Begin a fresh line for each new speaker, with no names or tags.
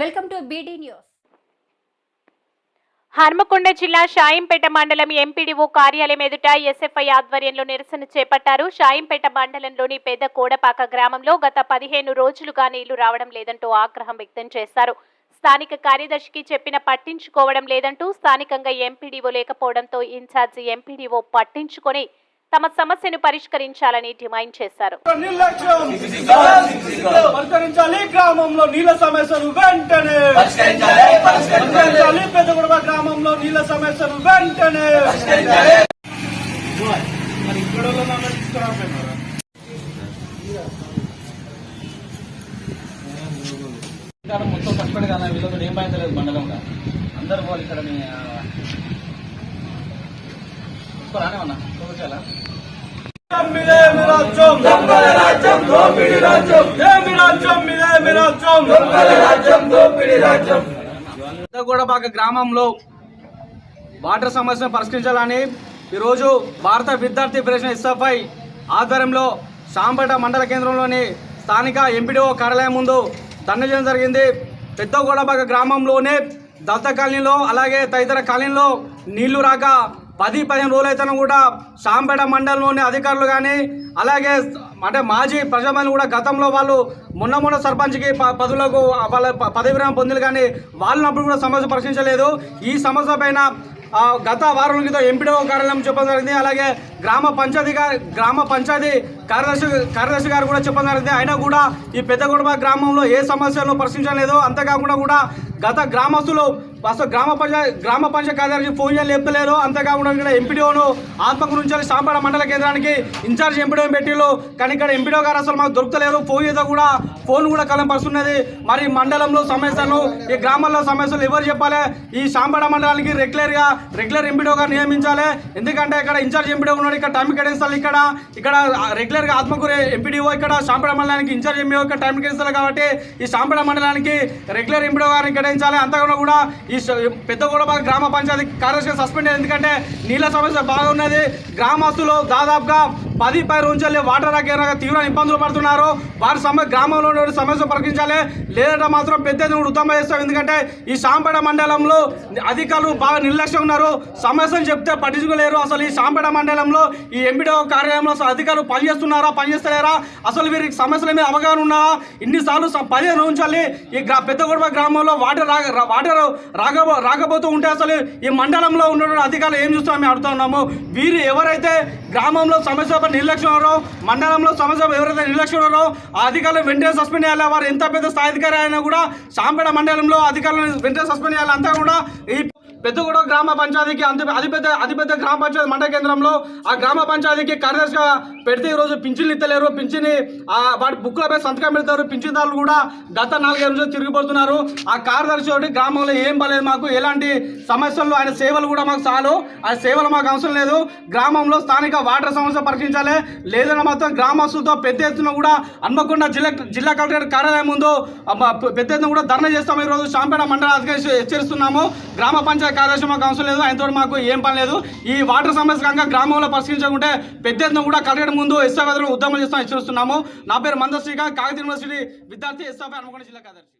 Welcome to BD news.
Hanmakonda జిల్లా షాయింపేట మండలం MPDO కార్యాలయం ఎదుట ఎస్ఎఫ్ఐ ఆధ్వర్యంలో నిరసన చేపట్టారు. షాయింపేట మండలంలోని పెద్ద కోడపాక గ్రామంలో గత పదిహేను రోజులుగా నీళ్ళు రావడం లేదంటూ ఆగ్రహం వ్యక్తం చేశారు. స్థానిక కార్యదర్శికి చెప్పిన పట్టించుకోవడం లేదంటూ స్థానికంగా ఎంపీడీఓ లేకపోవడంతో ఇన్ఛార్జి ఎంపీడీఓ పట్టించుకొని తమ సమస్యను పరిష్కరించాలని డిమాండ్ చేశారు.
పరిష్కరించాలి. గ్రామంలో నీళ్ళ సమస్యలు వెంటనే. పరిష్కరించాలి. పెద్దగొడవ గ్రామంలో నీళ్ళ సమస్యలు వెంటనే. మరి ఇక్కడ
మొత్తం కష్టపడి కదా వీళ్ళతో ఏం భయం లేదు మండలంగా అందరు పోవాలి ఇక్కడ మీ రానే ఉన్నా. చూపించాలా
మీదే మీ రాజ్యం దొంగల రాజ్యం దోపిడి రాజ్యం. ఏమి రాజ్యం? మీదే మీ రాజ్యం? దొంగల రాజ్యం దోపిడి రాజ్యం.
పెద్దగూడపాక గ్రామంలో వాటర్ సమస్యను పరిష్కరించాలని ఈరోజు భారత విద్యార్థి ఫెడరేషన్ ఎస్ఎఫ్ఐ ఆధ్వర్యంలో శాంపేట మండల కేంద్రంలోని స్థానిక ఎంపీడీఓ కార్యాలయం ముందు ధర్నా చేయడం జరిగింది. పెద్దగూడపాక గ్రామంలోనే దత్త కాలనీలో అలాగే తదితర కాలనీలో నీళ్ళు రాక పది పదిహేను రోజులు అయితే కూడా శాంపేట మండలంలోని అధికారులు కానీ అలాగే అంటే మాజీ ప్రజామని కూడా గతంలో వాళ్ళు మొన్న మొన్న సర్పంచ్కి ప- పదవులకు వాళ్ళ పదవి విరామం పొందిలు కానీ వాళ్ళనప్పుడు కూడా సమస్య పరిశీలించలేదు. ఈ సమస్య పైన గత వారం క్రితం ఎంపీడో కార్యాలయం చెప్పడం జరిగింది. అలాగే గ్రామ పంచాయతీ గ్రామ పంచాయతీ కార్యదర్శి కార్యదర్శి గారు కూడా చెప్పడం జరిగింది. అయినా కూడా ఈ పెద్దగొడవ గ్రామంలో ఏ సమస్యలను పరిశీలించలేదు. అంతేకాకుండా కూడా గత గ్రామస్తులు అసలు గ్రామ పంచాయత్ గ్రామ పంచాయతీ కార్యదర్శి ఫోన్ చేయాలి చెప్తలేరు అంతేకాకుండా ఇక్కడ ఎంపీడీఓను ఆత్మకు నుంచి సాంపాడ మండల కేంద్రానికి ఇన్ఛార్జ్ ఎంపీడో పెట్టిళ్ళు కానీ ఇక్కడ ఎంపీడీఓ గారు అసలు మాకు దొరుకుతలేరు. ఫోన్ చేత కూడా ఫోన్ కూడా కలం పరుస్తున్నది. మరి మండలంలో సమస్యలు ఈ గ్రామాల్లో సమస్యలు ఎవరు చెప్పాలి? ఈ సాంపాడ మండలానికి రెగ్యులర్గా రెగ్యులర్ ఎంపీడీఓ గారు నియమించాలి. ఎందుకంటే ఇక్కడ ఇన్ఛార్జ్ ఎంపీడీఓ ఉన్నాడు ఇక్కడ టైం కేటాయిస్తారు ఇక్కడ. ఇక్కడ రెగ్యులర్గా ఆత్మకూరు ఎంపీడీఓ ఇక్కడ సాంపేట మండలానికి ఇన్ఛార్జ్ ఎంపీఓ ఇక్కడ టైం కేటాయిస్తారు కాబట్టి ఈ సాంబడ మండలానికి రెగ్యులర్ ఎంపీడీఓ గారిని కేటాయించాలి. అంతకుండా కూడా ఈ స- గ్రామ పంచాయతీ కార్యదర్శిగా సస్పెండ్ ఎందుకంటే నీళ్ళ సమస్య బాగా ఉన్నది గ్రామస్తులు దాదాపుగా పది పై రోజులే వాటర్ రాక తీవ్ర ఇబ్బందులు పడుతున్నారు. వారి సమ గ్రామంలో సమస్య పరిష్కరించాలి లేదంటే మాత్రం పెద్ద ఉత్తమ చేస్తాం ఎందుకంటే ఈ సాంపేట మండలంలో అధికారులు బాగా నిర్లక్ష్యం ఉన్నారు. సమస్యలు చెప్తే పట్టించుకోలేరు. అసలు ఈ సాంపేట మండలంలో ఈ ఎంపీడో కార్యాలయంలో అసలు అధికారులు పనిచేస్తున్నారా పనిచేస్తలేరా? అసలు వీరికి సమస్యల మీద అవగాహన ఉన్నారా ఇన్నిసార్లు స- పదిహేను రోజులు ఈ గ్రా పెద్దగొడవ గ్రామంలో వాటర్ రా- వాటర్ రాకపో రాకపోతూ ఉంటే అసలు ఈ మండలంలో ఉన్న అధికారులు ఏం చూస్తామని అడుగుతున్నాము అడుగుతా ఉన్నాము. వీరు ఎవరైతే గ్రామంలో సమస్య ఎవరైతే నిర్లక్ష్యం ఉన్నారో మండలంలో సమస్య ఎవరైతే నిర్లక్ష్యం ఉన్నారో ఆ అధికారులు వెంటనే సస్పెండ్ చేయాలి. వారు ఎంత పెద్ద స్థాయి అధికారి అయినా కూడా సాంపేట మండలంలో అధికారులను వెంటనే సస్పెండ్ చేయాలి. అంతా కూడా ఈ పెద్దగూడ గ్రామ పంచాయతీకి అంత అతిపెద్ద అతిపెద్ద గ్రామ పంచాయతీ మండల కేంద్రంలో ఆ గ్రామ పంచాయతీకి కార్యదర్శిగా పెడితే ఈరోజు పింఛన్లు ఇస్తలేరు. పింఛని వాటి బుక్లపై సంతకం పెడతారు. పింఛన్దారులు కూడా గత నాలుగైదు రోజులు తిరిగిపోతున్నారు ఆ కార్యదర్శి ఒకటి గ్రామంలో ఏం పర్లేదు మాకు ఎలాంటి సమస్యలు ఆయన సేవలు కూడా మాకు చాలు. ఆ సేవలు మాకు అవసరం లేదు. గ్రామంలో స్థానిక వాటర్ సమస్య పరిశీలించాలి లేదన్న మాత్రం గ్రామస్తులతో పెద్ద ఎత్తున కూడా హన్మకొండ జిల్లా జిల్లా కలెక్టర్ కార్యాలయం ముందు పెద్ద ఎత్తున కూడా ధర్నా చేస్తాము ఈరోజు శాంపేట మండల అధికారి హెచ్చరిస్తున్నాము. గ్రామ పంచాయతీ కార్యదర్శి మాకు అవసరం లేదు ఆయనతో మాకు ఏం పని లేదు. ఈ వాటర్ సమస్య కనుక గ్రామంలో పరిశీలించకుంటే పెద్ద ఎత్తున కూడా కలెక్టర్ ముందు ఎస్ఆఫ్ ఉద్యమం చేస్తాం హెచ్చరిస్తున్నాము. నా పేరు మంద శ్రీకాంత్ కాకతీయ యూనివర్సిటీ విద్యార్థి ఎస్ఆఫ్ హన్మకొండ జిల్లా కార్యదర్శి.